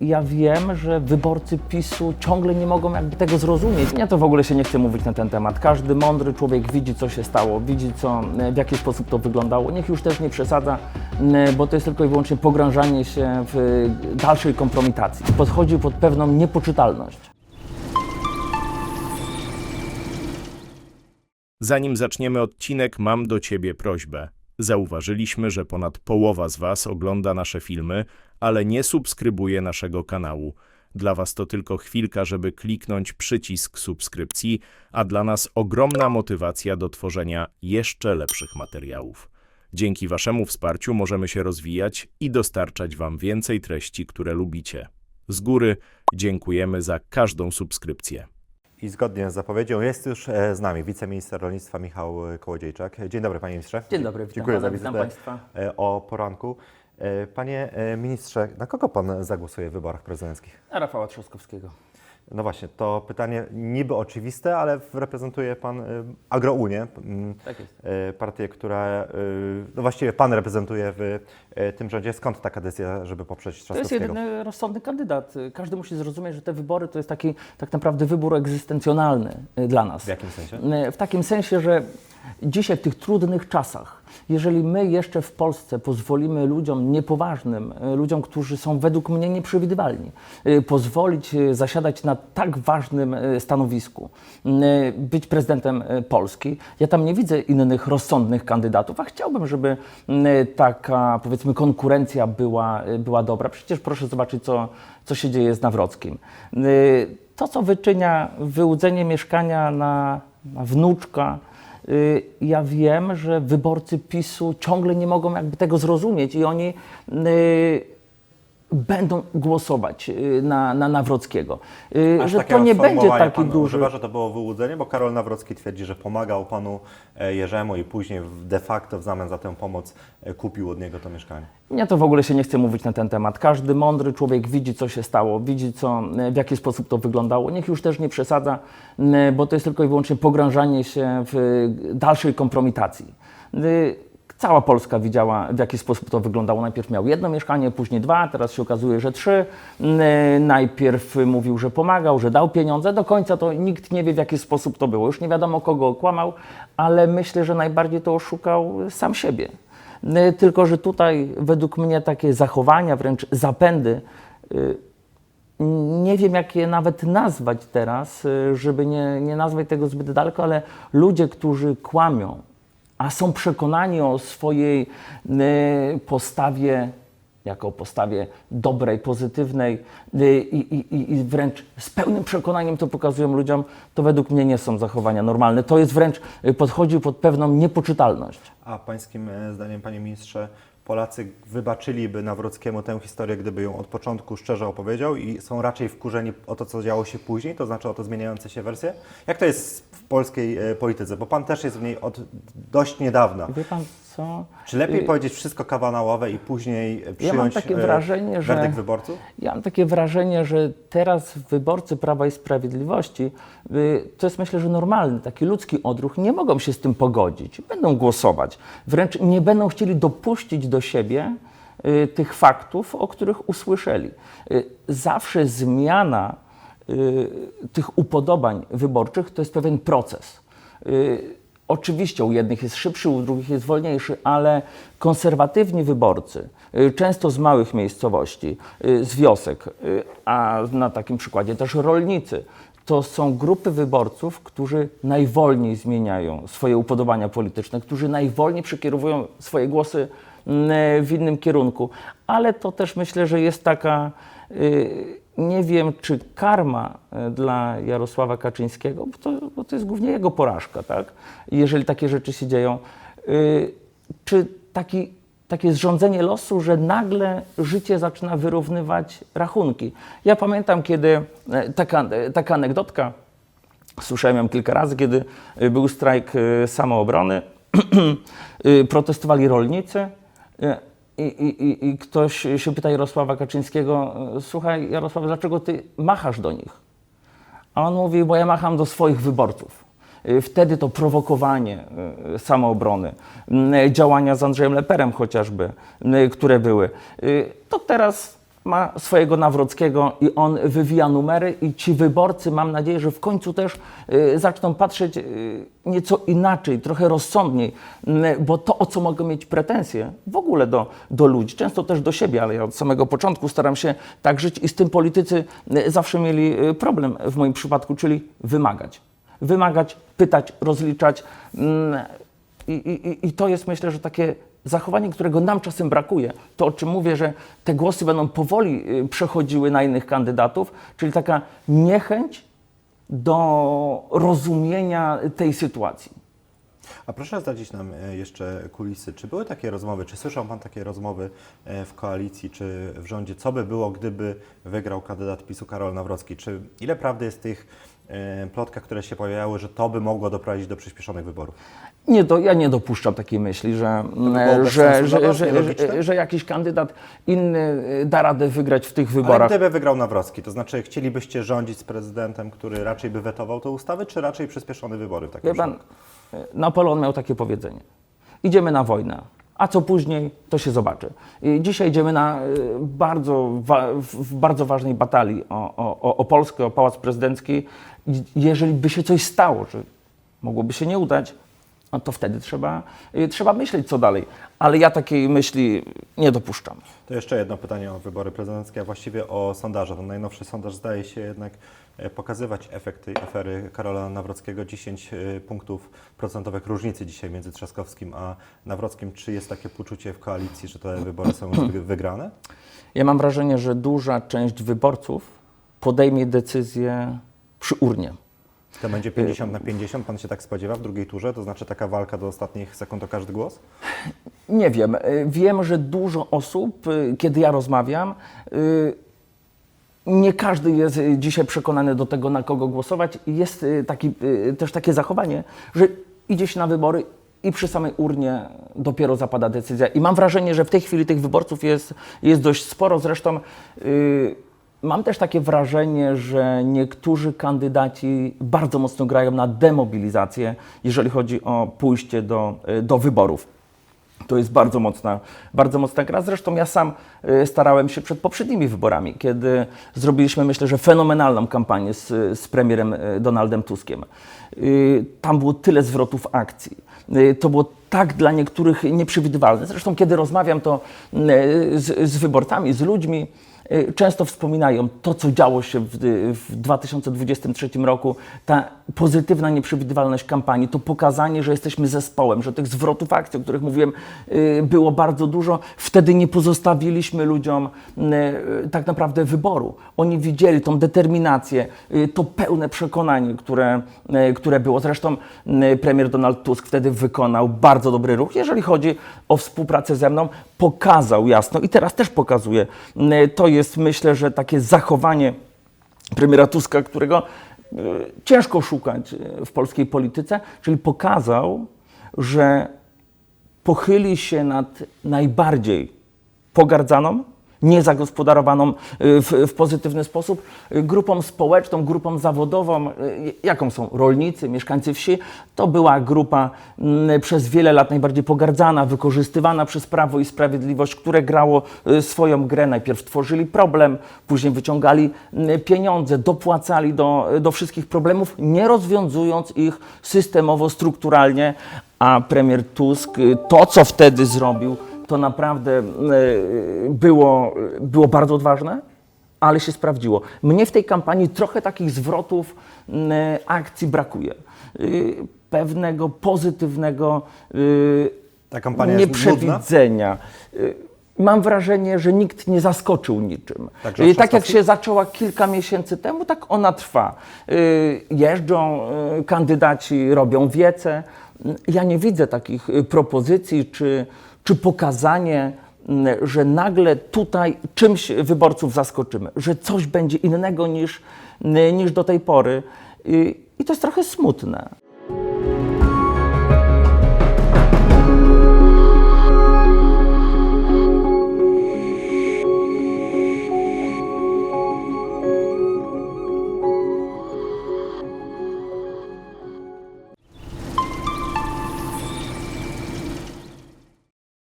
Ja wiem, że wyborcy PiSu ciągle nie mogą jakby tego zrozumieć. Ja to w ogóle się nie chcę mówić na ten temat. Każdy mądry człowiek widzi, co się stało, widzi, co, w jaki sposób to wyglądało. Niech już też nie przesadza, bo to jest tylko i wyłącznie pogrążanie się w dalszej kompromitacji. Podchodzi pod pewną niepoczytalność. Zanim zaczniemy odcinek, mam do Ciebie prośbę. Zauważyliśmy, że ponad połowa z Was ogląda nasze filmy, ale nie subskrybuje naszego kanału. Dla Was to tylko chwilka, żeby kliknąć przycisk subskrypcji, a dla nas ogromna motywacja do tworzenia jeszcze lepszych materiałów. Dzięki Waszemu wsparciu możemy się rozwijać i dostarczać Wam więcej treści, które lubicie. Z góry dziękujemy za każdą subskrypcję. I zgodnie z zapowiedzią jest już e, z nami wiceminister rolnictwa Michał e, Kołodziejczak. Dzień dobry panie ministrze. Dzień dobry, witam Dziękuję pana, za witam wizytę państwa. e, o poranku. E, Panie e, ministrze, na kogo pan zagłosuje w wyborach prezydenckich? Rafała Trzaskowskiego. No właśnie, to pytanie niby oczywiste, ale reprezentuje pan e, Agrounię, m, Tak jest. e, partię, która, e, no właściwie pan reprezentuje w tym rządzie. Skąd taka decyzja, żeby poprzeć To jest Trzaskowskiego? jedyny rozsądny kandydat. Każdy musi zrozumieć, że te wybory to jest taki tak naprawdę wybór egzystencjonalny y, dla nas. W jakim sensie? Y, W takim sensie, że dzisiaj w tych trudnych czasach, jeżeli my jeszcze w Polsce pozwolimy ludziom niepoważnym, y, ludziom, którzy są według mnie nieprzewidywalni, y, pozwolić y, zasiadać na tak ważnym stanowisku, być prezydentem Polski, ja tam nie widzę innych rozsądnych kandydatów, a chciałbym, żeby taka powiedzmy konkurencja była, była dobra. Przecież proszę zobaczyć, co, co się dzieje z Nawrockim. To, co wyczynia wyłudzenie mieszkania na, na wnuczka, ja wiem, że wyborcy PiSu ciągle nie mogą jakby tego zrozumieć i oni y, będą głosować y, na, na Nawrockiego. Y, Aż Że to nie będzie taki pan duży... Używa, że to było wyłudzenie, bo Karol Nawrocki twierdzi, że pomagał panu e, Jerzemu i później de facto w zamian za tę pomoc e, kupił od niego to mieszkanie. Ja to w ogóle się nie chcę mówić na ten temat. Każdy mądry człowiek widzi, co się stało, widzi, co, w jaki sposób to wyglądało. Niech już też nie przesadza, bo to jest tylko i wyłącznie pogrążanie się w dalszej kompromitacji. Cała Polska widziała, w jaki sposób to wyglądało. Najpierw miał jedno mieszkanie, później dwa, teraz się okazuje, że trzy. Najpierw mówił, że pomagał, że dał pieniądze. Do końca to nikt nie wie, w jaki sposób to było. Już nie wiadomo, kogo okłamał, ale myślę, że najbardziej to oszukał sam siebie. Tylko, że tutaj według mnie takie zachowania, wręcz zapędy, y, nie wiem jak je nawet nazwać teraz, y, żeby nie, nie nazwać tego zbyt daleko, ale ludzie, którzy kłamią, a są przekonani o swojej y, postawie, jako postawie dobrej, pozytywnej y, i, i, i- wręcz z pełnym przekonaniem to pokazują ludziom, to według mnie nie są zachowania normalne. To jest wręcz, y, podchodzi pod pewną niepoczytalność. A pańskim e, zdaniem, panie ministrze, Polacy wybaczyliby Nawrockiemu tę historię, gdyby ją od początku szczerze opowiedział i są raczej wkurzeni o to, co działo się później, to znaczy o to zmieniające się wersje? Jak to jest w polskiej e, polityce? Bo pan też jest w niej od dość niedawna. Wie pan co? Czy lepiej Y, powiedzieć wszystko kawanałowe i później e, Ja przyjąć mam takie e, wrażenie, że wyborców? ja mam takie wrażenie, że teraz wyborcy Prawa i Sprawiedliwości y, to jest myślę, że normalny, taki ludzki odruch, nie mogą się z tym pogodzić, będą głosować, wręcz nie będą chcieli dopuścić do siebie y, tych faktów, o których usłyszeli. Zawsze zmiana tych upodobań wyborczych to jest pewien proces. Oczywiście u jednych jest szybszy, u drugich jest wolniejszy, ale konserwatywni wyborcy, y, często z małych miejscowości, y, z wiosek, y, a na takim przykładzie też rolnicy, to są grupy wyborców, którzy najwolniej zmieniają swoje upodobania polityczne, którzy najwolniej przekierowują swoje głosy w innym kierunku. Ale to też myślę, że jest taka, nie wiem, czy karma y, dla Jarosława Kaczyńskiego, bo to, bo to jest głównie jego porażka, tak? Jeżeli takie rzeczy się dzieją. Y, Czy taki, takie zrządzenie losu, że nagle życie zaczyna wyrównywać rachunki. Ja pamiętam, kiedy e, taka, e, taka anegdotka, Słyszałem ją kilka razy, kiedy był strajk samoobrony, protestowali rolnicy i, i, i- ktoś się pyta Jarosława Kaczyńskiego, y, słuchaj Jarosław, dlaczego ty machasz do nich? A on mówi, bo ja macham do swoich wyborców. Y, Wtedy to prowokowanie y, samoobrony, działania z Andrzejem Leperem chociażby, które były, to teraz ma swojego Nawrockiego i on wywija numery i ci wyborcy, mam nadzieję, że w końcu też y, zaczną patrzeć y, nieco inaczej, trochę rozsądniej, bo to, o co mogę mieć pretensje w ogóle do, do ludzi, często też do siebie, ale ja od samego początku staram się tak żyć i z tym politycy y, zawsze mieli problem w moim przypadku, czyli wymagać. Wymagać, pytać, rozliczać. I, i, I to jest myślę, że takie zachowanie, którego nam czasem brakuje. To, o czym mówię, że te głosy będą powoli y, przechodziły na innych kandydatów, czyli taka niechęć do rozumienia tej sytuacji. A proszę zdradzić nam e, jeszcze kulisy. Czy były takie rozmowy, czy słyszał Pan takie rozmowy e, w koalicji, czy w rządzie? Co by było, gdyby wygrał kandydat PiSu Karol Nawrocki? Czy ile prawdy jest tych plotkach, które się pojawiały, że to by mogło doprowadzić do przyspieszonych wyborów? Nie, do, ja nie dopuszczam takiej myśli, że, że, że, że, że, jakiś kandydat inny y, da radę wygrać w tych Ale wyborach. gdyby wygrał Nawrocki, to znaczy chcielibyście rządzić z prezydentem, który raczej by wetował te ustawy, czy raczej przyspieszone wybory w takim Wie pan, y, Napoleon miał takie powiedzenie. Idziemy na wojnę, a co później, to się zobaczy. I dzisiaj idziemy na y, bardzo, w bardzo ważnej batalii o, o, o- Polskę, o Pałac Prezydencki. Jeżeli by się coś stało, że mogłoby się nie udać, no to wtedy trzeba, y, trzeba myśleć, co dalej. Ale ja takiej myśli nie dopuszczam. To jeszcze jedno pytanie o wybory prezydenckie, a właściwie o sondaże. Ten najnowszy sondaż zdaje się jednak e, pokazywać efekt tej afery Karola Nawrockiego. 10 e, punktów procentowych różnicy dzisiaj między Trzaskowskim a Nawrockim. Czy jest takie poczucie w koalicji, że te wybory są wygrane? Ja mam wrażenie, że duża część wyborców podejmie decyzję przy urnie. To będzie 50 na 50, pan się tak spodziewa w drugiej turze? To znaczy taka walka do ostatnich sekund o każdy głos? Nie wiem. Y, Wiem, że dużo osób, y, kiedy ja rozmawiam, y, nie każdy jest dzisiaj przekonany do tego, na kogo głosować. Jest taki, też takie zachowanie, że idzie się na wybory i przy samej urnie dopiero zapada decyzja. I mam wrażenie, że w tej chwili tych wyborców jest, jest dość sporo. Zresztą y, mam też takie wrażenie, że niektórzy kandydaci bardzo mocno grają na demobilizację, jeżeli chodzi o pójście do, y, do wyborów. To jest bardzo mocna, bardzo mocna gra. Zresztą ja sam y, starałem się przed poprzednimi wyborami, kiedy zrobiliśmy, myślę, że fenomenalną kampanię z, z premierem y, Donaldem Tuskiem. Tam było tyle zwrotów akcji. To było tak dla niektórych nieprzewidywalne. Zresztą, kiedy rozmawiam to z, z wyborcami, z ludźmi, często wspominają to, co działo się w, w 2023 roku, ta pozytywna nieprzewidywalność kampanii, to pokazanie, że jesteśmy zespołem, że tych zwrotów akcji, o których mówiłem, y, było bardzo dużo. Wtedy nie pozostawiliśmy ludziom y, tak naprawdę wyboru. Oni widzieli tą determinację, y, to pełne przekonanie, które, y, które było. Zresztą y, premier Donald Tusk wtedy wykonał bardzo dobry ruch, jeżeli chodzi o współpracę ze mną, pokazał jasno i teraz też pokazuje. Y, To jest myślę, że takie zachowanie premiera Tuska, którego y, ciężko szukać y, w polskiej polityce, czyli pokazał, że pochyli się nad najbardziej pogardzaną, niezagospodarowaną y, w, w pozytywny sposób grupą społeczną, grupą zawodową, y, jaką są rolnicy, mieszkańcy wsi. To była grupa mm, przez wiele lat najbardziej pogardzana, wykorzystywana przez Prawo i Sprawiedliwość, które grało y, swoją grę. Najpierw tworzyli problem, później wyciągali mm, pieniądze, dopłacali do, do wszystkich problemów, nie rozwiązując ich systemowo, strukturalnie, a premier Tusk to, co wtedy zrobił, to naprawdę y, było, było bardzo odważne, ale się sprawdziło. Mnie w tej kampanii trochę takich zwrotów akcji brakuje. Y, Pewnego pozytywnego y, nieprzewidzenia. Y, Mam wrażenie, że nikt nie zaskoczył niczym. Także tak jak się zaczęła kilka miesięcy temu, tak ona trwa. Jeżdżą kandydaci, robią wiece. Ja nie widzę takich propozycji czy, czy pokazanie, y, że nagle tutaj czymś wyborców zaskoczymy, że coś będzie innego niż, y, niż do tej pory. I to jest trochę smutne.